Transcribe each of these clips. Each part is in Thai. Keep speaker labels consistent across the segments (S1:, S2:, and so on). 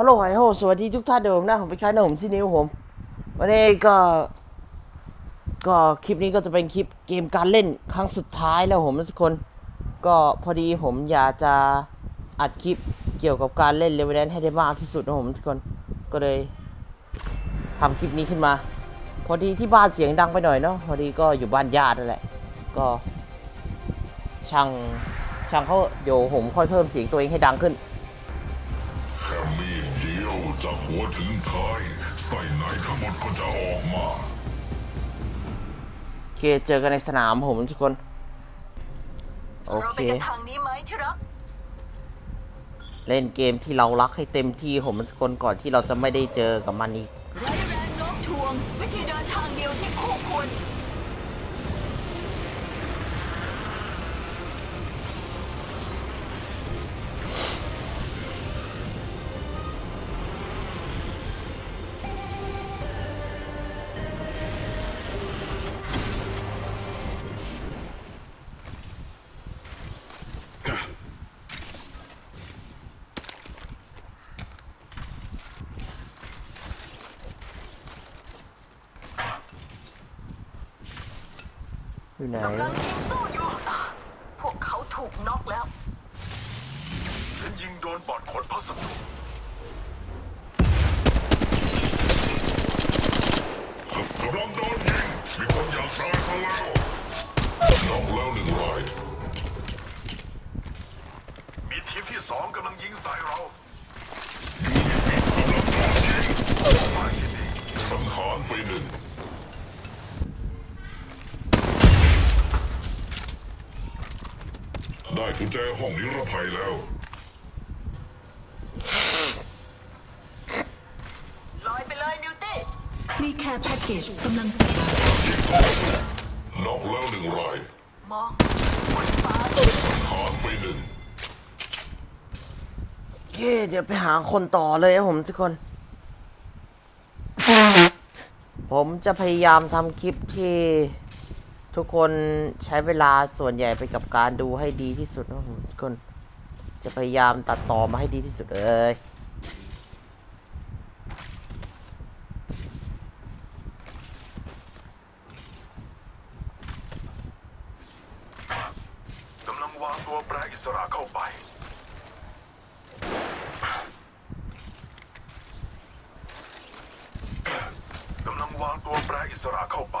S1: ฮัลโหลไฮโฮสวัสดีทุกท่านเดิมนะผมเป็นคล้ายนะผมชื่อนิวผม วันนี้ก็ ก็คลิปนี้ก็จะเป็นคลิปเกมการเล่นครั้งสุดท้ายแล้วผมทุกคน ก็พอดีผมอยากจะอัดคลิปเกี่ยวกับการเล่นเลเวลนให้ได้มากที่สุดนะผมทุกคน ก็เลยทำคลิปนี้ขึ้นมา พอดีที่บ้านเสียงดังไปหน่อยเนาะ พอดีก็อยู่บ้านญาตินั่นแหละ ก็ ช่าง ช่างเขาเดี๋ยวผมค่อยเพิ่มเสียงตัวเองให้ดังขึ้น
S2: จากหัวถึงท้ายไส้ในทั้งหมดก็จะออกมา
S1: โอเคเจอกันในสนามผมทุกคน โอ
S3: เรา
S1: เค
S3: ไปกันทางนี้ไหมที่รัก
S1: เล่นเกมที่เรารักให้เต็มที่ผมทุกคนก่อนที่เราจะไม่ได้เจอกับมันอีก
S3: ไร้แรงโน้มถ่วง วิธีเดินทางเดียวที่คู่ควร
S1: อยู่ไหน
S3: กำลังยิงสู้อยู่อะพวกเขาถูกน็อกแล้ว
S2: ฉันยิงโดนบอดขนพัสดุ จห้องนิรภัยแล้ว
S3: ลอยไปเลยนิวตี้
S4: มีแค่แพ็กเกจกำลังส่ง
S2: น็อกแล้วหนึ่งราย
S3: มองบนฟ้า
S2: สังหารไปหนึ่ง
S1: โอเคเดี๋ยวไปหาคนต่อเลยครับผมทุกคน ผมจะพยายามทำคลิปที่ ทุกคนใช้เวลาส่วนใหญ่ไปกับการดูให้ดีที่สุดนะผมทุกคนจะพยายามตัดต่อมาให้ดีที่สุดเลย
S2: กำลังวางตัวแปรอิสระเข้าไปกำลังวางตัวแปรอิสระเข้าไป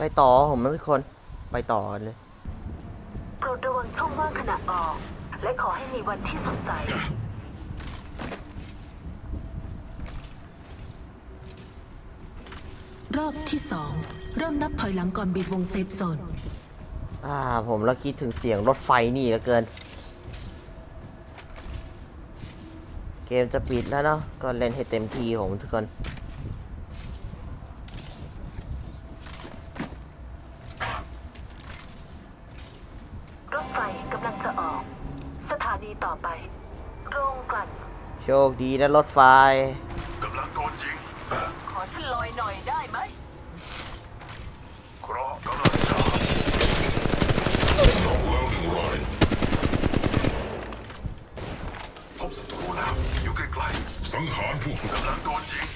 S1: ไปต่อผมนะทุกคนไปต่อกันเลย
S4: โปรดระวังช่องว่างขณะออก และขอให้มีวันที่สดใส รอบที่สองเริ่มนับถอยหลังก่อนบีบวงเซฟโซน
S1: อ่า ผมแล้วคิดถึงเสียงรถไฟนี่เหลือเกิน เกมจะปิดแล้วเนาะก็เล่นให้เต็มที่ผมทุกคน
S4: รถไฟกำลังจะออก สถานี ต่อไป โรงกลั่น
S1: โชคดีนะรถไฟ
S2: กำลังโดนยิง
S3: ขอฉันลอยหน่อยได้ไหม
S2: เคราะห์กำลังจะน็อกแล้วหนึ่งรายพบศัตรูแล้วอยู่ใกล้ๆสังหารพวกสุดกำลังโดนยิง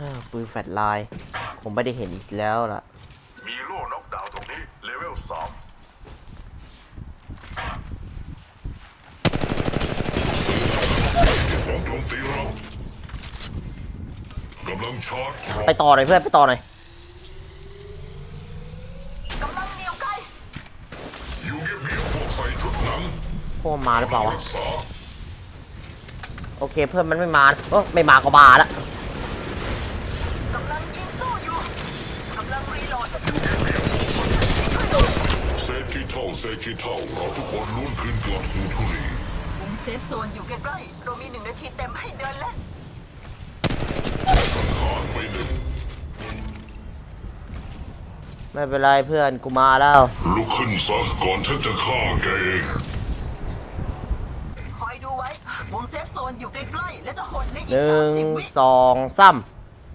S1: อ้าวปืนแฟลชไลน์ ผมไม่ได้เห็นอีกแล้วล่ะ
S2: มีโล่น็อกดาวน์ตรงนี้ เลเวลสามที่สองโจมตีเรากำลังชาร์จครอ
S1: ไปต่อหน่อยเพื่อนไปต่อหน่อย
S3: กำลังเหนียวไกล
S2: อยู่เงียบๆพวกใส่ชุดหนัง
S1: พวกมันมาหรือเปล่าวะ
S2: รักษา
S1: โอเคเพื่อนมันไม่มาเออไม่มาก็มาละ
S2: เซฟที่ท่องเซฟที่ท่องเราทุกคนล้วขึ้นกลับสู่ทุลี
S3: มุมเซฟโซนอยู่ใกล้ๆเรามีหนึ่งนาทีเต็มให้เดินแล้
S2: วไม่
S1: เป็นไรเพื่อนกูมาแล้ว
S2: ลุกขึ้นซะก่อนท่านจะฆ่าแกเอง
S3: คอยดูไว้วงเซฟโซนอยู่ใกล้ๆและจะหดในอีกสานึ่ม
S1: ง
S3: สิบวิ
S1: สองสาม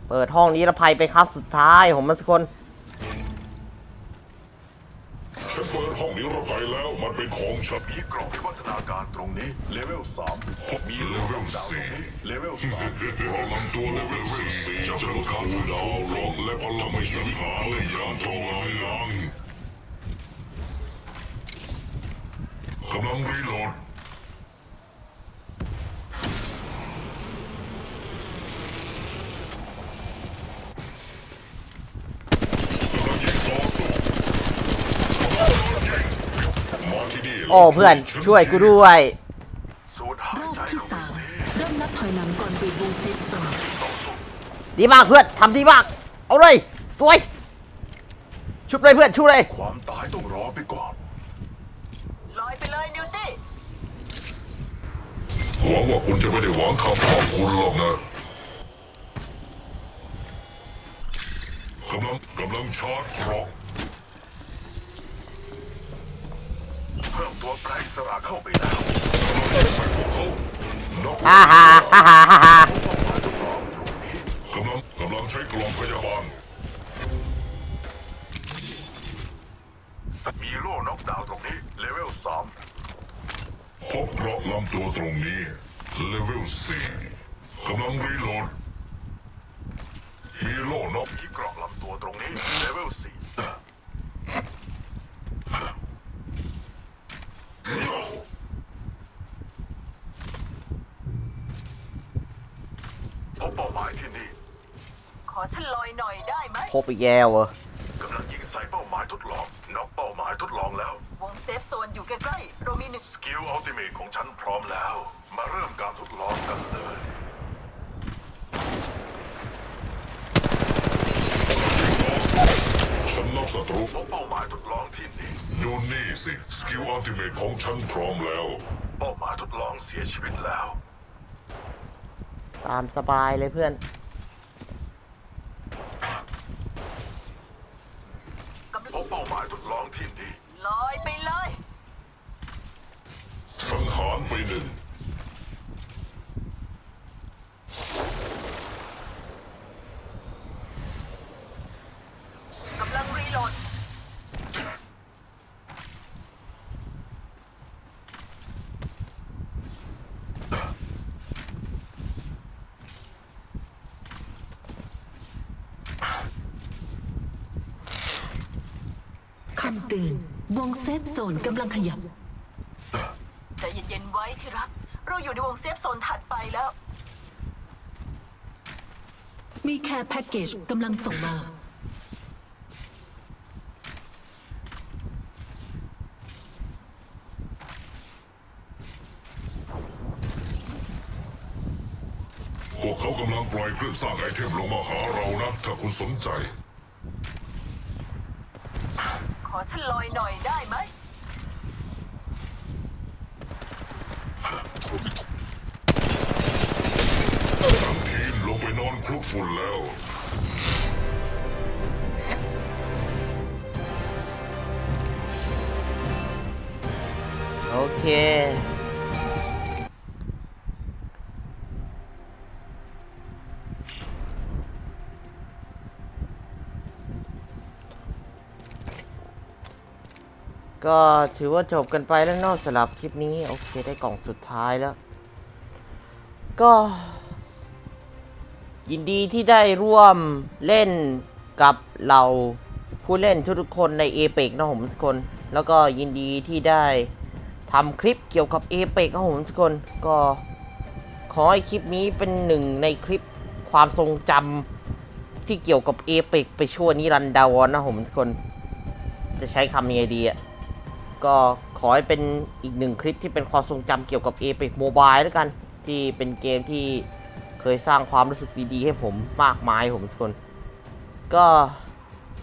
S1: เปิดห้องนี้ละภัยไปครับสุดท้ายผมมันสักคน
S2: ฉันเปิดห้องนี้ระภัยแล้วมันเป็นของฉัน
S5: มีกรอบวิวัฒนาการตรงนี้เลเวลสามมี
S2: เล
S5: เล
S2: เว
S5: เว
S2: ล
S5: ลดาวตร
S2: สี่
S5: งนี้เลเวลสาม
S2: เราลำตัวเลเวลสี่จะลดการดาวลงและพลังไม่สังหารและอย่างทำลายล้างกำลังรีโหลดกำลังยิงต่อสู้มาที่นี่
S1: โอ้เพื่อนช่วยกูด้วย
S5: สูดหาย
S4: รอบ
S5: ใจ
S4: ที่
S5: เข้าไป
S4: สาม
S5: สิ
S4: เริ่มนับถอยหลังก่อนบีบวงเซฟโซน
S5: ต่อสู้
S1: ดีมากเพื่อนทำดีมาก เอาเลยสวย ชุบเลยเพื่อนชุบเลย
S5: ความตายต้องรอไปก่อน
S3: ลอยไปเลยนิวตี้
S2: หวังว่าคุณจะไม่ได้หวังคำขอบคุณหรอกนะกำลังกำลังชาร์จเกรอก
S5: เพิ่มตัวแปรอิสระเข้าไปแล้ว
S2: ใส่พวกเขาน็อก
S1: ฮ่าฮ่าฮ่าฮ่าฮ่าฮ่า
S2: กำลังกำลังใช้กล่องพยาบาล
S5: มีโล่น็อกดาวน์ตรงนี้ เลเวลสาม
S2: พบเกราะลำตัวตรงนี้ เลเวลสี่กำลังรีโหลดมีโล่น็อก
S5: มีเกรอบลำตัวตรงนี้ เลเวลสี่พบเป้าหมายที่นี่
S3: ขอฉันลอยหน่อยได้ไหม
S1: พบอีกแล้วเหรอกำ
S5: ลังยิงใส่เป้าหมายทดลองน็อกเป้าหมายทดลองแล้ว
S3: วงเซฟโซนอยู่ใกล้ๆเรามีหนึ่ง
S5: สกิลอัลติเมทของฉันพร้อมแล้ว มาเริ่มการทดลองกันเลย
S2: ฉันนับศัตรู
S5: พบเป้าหมายทดลองที่นี่
S2: ดูนี่สิสกิลอัลติเมทของฉันพร้อมแล้ว
S5: เป้าหมายทดลองเสียชีวิตแล้ว
S1: ตามสบายเลยเพื่อน
S3: กำลั
S5: พ
S3: ง
S5: บ เป้าหมายทดลองที่นี่
S3: ลอยไปเลย
S2: สังหารไปหนึ่ง
S3: กำลังรีโหลด
S4: คำเตือนวงเซฟโซนกำลังขยับ
S3: ใจเย็นๆไว้ที่รัก เราอยู่ในวงเซฟโซนถัดไปแล้ว
S4: มีแค่แพ็กเกจกำลังส่งมา
S2: พวกเขากำลังปล่อยเครื่องสร้างไอเทมลงมาหาเรานะ ถ้าคุณสนใจ
S3: ขอ ฉันลอยหน่อยได้ไหม
S2: ทั้งทีมลงไปนอนคลุกฝุ่นแล้ว
S1: โอเค ก็ถือว่าจบกันไปแล้วนอกสำหรับคลิปนี้ โอเคได้กล่องสุดท้ายแล้ว ก็ ยินดีที่ได้ร่วมเล่นกับเราผู้เล่นทุกๆคนในเอเปกนะผมทุกคน แล้วก็ยินดีที่ได้ทำคลิปเกี่ยวกับเอเปกนะผมทุกคน ก็ขอให้คลิปนี้เป็นหนึ่งในคลิปความทรงจำที่เกี่ยวกับเอเปกไปชั่วนิรันดรนะผมทุกคน จะใช้คำยังไงดีอะ ก็ขอให้เป็นอีกหนึ่งคลิปที่เป็นความทรงจำเกี่ยวกับ Apex Mobile แล้วกัน ที่เป็นเกมที่เคยสร้างความรู้สึกดีๆให้ผมมากมายผมทุกคน ก็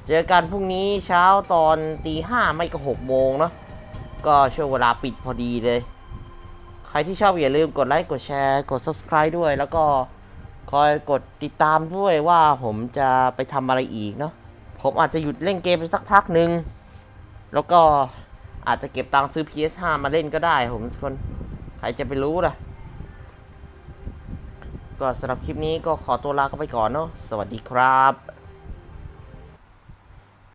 S1: เจอกันพรุ่งนี้เช้าตอนตีห้าไม่ก็หกโมงเนาะก็ช่วงเวลาปิดพอดีเลย ใครที่ชอบอย่าลืมกดไลค์กดแชร์กด subscribe ด้วย แล้วก็คอยกดติดตามด้วยว่าผมจะไปทำอะไรอีกเนาะผมอาจจะหยุดเล่นเกมไปสักพักหนึ่งแล้วก็ อาจจะเก็บตังค์ซื้อ PS5 มาเล่นก็ได้ผมทุกคนใครจะไปรู้ล่ะ ก็สำหรับคลิปนี้ก็ขอตัวลาไปก่อนเนาะสวัสดีครับ